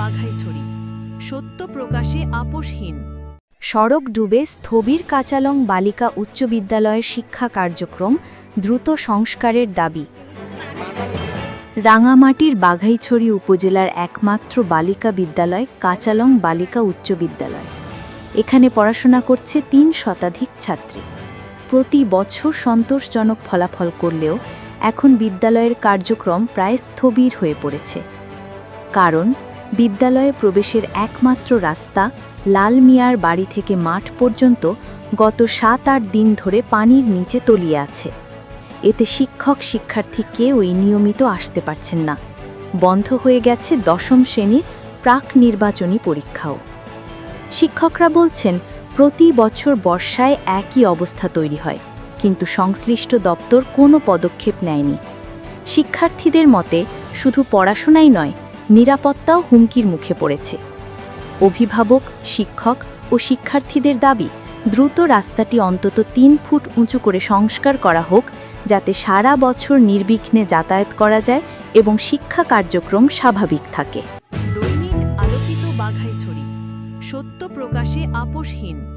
বাঘাইছড়ি সত্য প্রকাশে আপোষহীন। সড়ক ডুবে স্থবির কাচালং বালিকা উচ্চ বিদ্যালয়ের শিক্ষা কার্যক্রম দ্রুত সংস্কারের দাবি। রাঙামাটির বাঘাইছড়ি উপজেলার একমাত্র বালিকা বিদ্যালয়, কাচালং বালিকা উচ্চ বিদ্যালয়। এখানে পড়াশোনা করছে তিন শতাধিক ছাত্রী। প্রতি বছর সন্তোষজনক ফলাফল করলেও এখন বিদ্যালয়ের কার্যক্রম প্রায় স্থবির হয়ে পড়েছে। কারণ বিদ্যালয়ে প্রবেশের একমাত্র রাস্তা লাল মিয়ার বাড়ি থেকে মাঠ পর্যন্ত গত সাত আট দিন ধরে পানির নিচে তলিয়ে আছে। এতে শিক্ষক শিক্ষার্থী কেউই নিয়মিত আসতে পারছেন না। বন্ধ হয়ে গেছে দশম শ্রেণির প্রাক নির্বাচনী পরীক্ষাও। শিক্ষকরা বলছেন, প্রতি বছর বর্ষায় একই অবস্থা তৈরি হয়, কিন্তু সংশ্লিষ্ট দপ্তর কোনো পদক্ষেপ নেয়নি। শিক্ষার্থীদের মতে, শুধু পড়াশোনাই নয় নিরাপত্তাও হুমকির মুখে পড়েছে। অভিভাবক, শিক্ষক ও শিক্ষার্থীদের দাবি, দ্রুত রাস্তাটি অন্তত তিন ফুট উঁচু করে সংস্কার করা হোক, যাতে সারা বছর নির্বিঘ্নে যাতায়াত করা যায় এবং শিক্ষা কার্যক্রম স্বাভাবিক থাকে। দৈনিক আলোকিত বাঘাইছড়ি। সত্য প্রকাশে আপোষহীন।